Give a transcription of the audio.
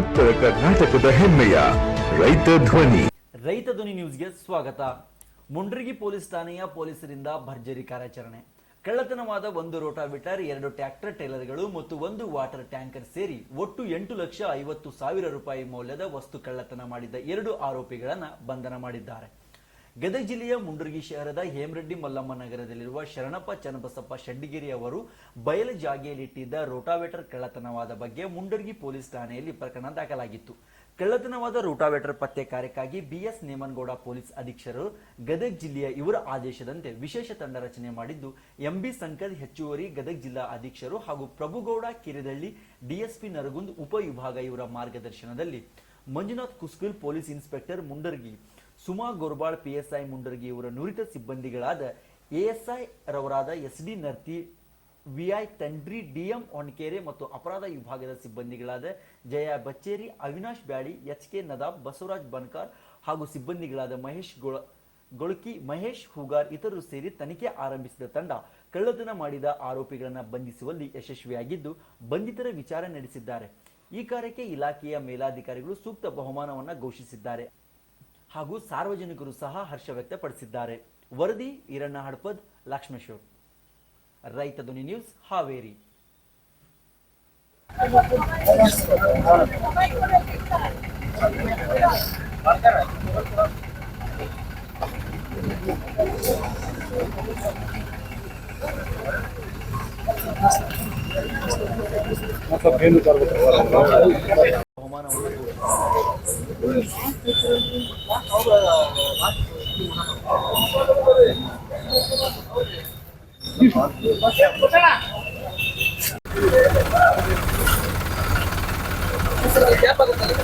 ಉತ್ತರ ಕರ್ನಾಟಕದ ಹೆಮ್ಮೆಯ ರೈತ ಧ್ವನಿ. ರೈತ ಧ್ವನಿ ನ್ಯೂಸ್ಗೆ ಸ್ವಾಗತ. ಮುಂಡ್ರಿಗಿ ಪೊಲೀಸ್ ಠಾಣೆಯ ಪೊಲೀಸರಿಂದ ಭರ್ಜರಿ ಕಾರ್ಯಾಚರಣೆ. ಕಳ್ಳತನವಾದ ಒಂದು ರೋಟಾವಿಟರ್, ಎರಡು ಟ್ರ್ಯಾಕ್ಟರ್ ಟೇಲರ್ಗಳು ಮತ್ತು ಒಂದು ವಾಟರ್ ಟ್ಯಾಂಕರ್ ಸೇರಿ ಒಟ್ಟು ಎಂಟು ಲಕ್ಷ ಐವತ್ತು ಸಾವಿರ ರೂಪಾಯಿ ಮೌಲ್ಯದ ವಸ್ತು ಕಳ್ಳತನ ಮಾಡಿದ್ದ ಎರಡು ಆರೋಪಿಗಳನ್ನು ಬಂಧನ ಮಾಡಿದ್ದಾರೆ. ಗದಗ ಜಿಲ್ಲೆಯ ಮುಂಡರ್ಗಿ ಶಹರದ ಹೇಮರೆಡ್ಡಿ ಮಲ್ಲಮ್ಮ ನಗರದಲ್ಲಿರುವ ಶರಣಪ್ಪ ಚನ್ನಬಸಪ್ಪ ಶೆಡ್ಡಿಗಿರಿ ಅವರು ಬಯಲು ಜಾಗೆಯಲ್ಲಿಟ್ಟಿದ್ದ ರೋಟಾವೇಟರ್ ಕಳ್ಳತನವಾದ ಬಗ್ಗೆ ಮುಂಡರ್ಗಿ ಪೊಲೀಸ್ ಠಾಣೆಯಲ್ಲಿ ಪ್ರಕರಣ ದಾಖಲಾಗಿತ್ತು. ಕಳ್ಳತನವಾದ ರೋಟಾವೇಟರ್ ಪತ್ತೆ ಕಾರ್ಯಕ್ಕಾಗಿ ಬಿಎಸ್ ನೇಮನ್ಗೌಡ ಪೊಲೀಸ್ ಅಧೀಕ್ಷರು ಗದಗ ಜಿಲ್ಲೆಯ ಇವರ ಆದೇಶದಂತೆ ವಿಶೇಷ ತಂಡ ರಚನೆ ಮಾಡಿದ್ದು, ಎಂಬಿ ಸಂಕರ್ ಹೆಚ್ಚುವರಿ ಗದಗ ಜಿಲ್ಲಾ ಅಧೀಕ್ಷರು ಹಾಗೂ ಪ್ರಭುಗೌಡ ಕಿರಿದಳ್ಳಿ, ಡಿಎಸ್ಪಿ ನರಗುಂದ್ ಉಪವಿಭಾಗ ಇವರ ಮಾರ್ಗದರ್ಶನದಲ್ಲಿ Manjunath Kuskul police inspector Mundargi Suma Gorbal PSI Mundargi ಇವರ ನುರಿತ ಸಿಬ್ಬಂದಿಗಳಾದ ASI ರವರಾದ S D Narti VI Tandri DM Onakere ಮತ್ತು ಅಪರಾಧ ವಿಭಾಗದ ಸಿಬ್ಬಂದಿಗಳಾದ ಜಯ ಬಚ್ಚೇರಿ, ಅವಿನಾಶ್ ಬ್ಯಾಳಿ, ಎಚ್ ಕೆ ನದಾಬ್, ಬಸವರಾಜ್ ಬನ್ಕಾರ್ ಹಾಗೂ ಸಿಬ್ಬಂದಿಗಳಾದ ಮಹೇಶ್ ಗೊಳ, ಗೊಳಕಿ, ಮಹೇಶ್ ಹೂಗಾರ್ ಇತರರು ಸೇರಿ ತನಿಖೆ ಆರಂಭಿಸಿದ ತಂಡ ಕಳ್ಳತನ ಮಾಡಿದ ಆರೋಪಿಗಳನ್ನು ಬಂಧಿಸುವಲ್ಲಿ ಯಶಸ್ವಿಯಾಗಿದ್ದು ಬಂಧಿತರ ವಿಚಾರಣೆ ನಡೆಸಿದ್ದಾರೆ. ಈ ಕಾರ್ಯಕ್ಕೆ ಇಲಾಖೆಯ ಮೇಲಾಧಿಕಾರಿಗಳು ಸೂಕ್ತ ಬಹುಮಾನವನ್ನು ಘೋಷಿಸಿದ್ದಾರೆ. ಹಾಗೂ ಸಾರ್ವಜನಿಕರು ಸಹ ಹರ್ಷ ವ್ಯಕ್ತಪಡಿಸಿದ್ದಾರೆ. ವರದಿ ಈರಣ್ಣ ಹಡ್ಪದ್ ಲಕ್ಷ್ಮೇಶ್ವರ್ ರೈತ ಧ್ವನಿ ನ್ಯೂಸ್ ಹಾವೇರಿ. ಸರ್ ಗ್ಯಾಪ್ ಆಗುತ್ತಲ್ಲ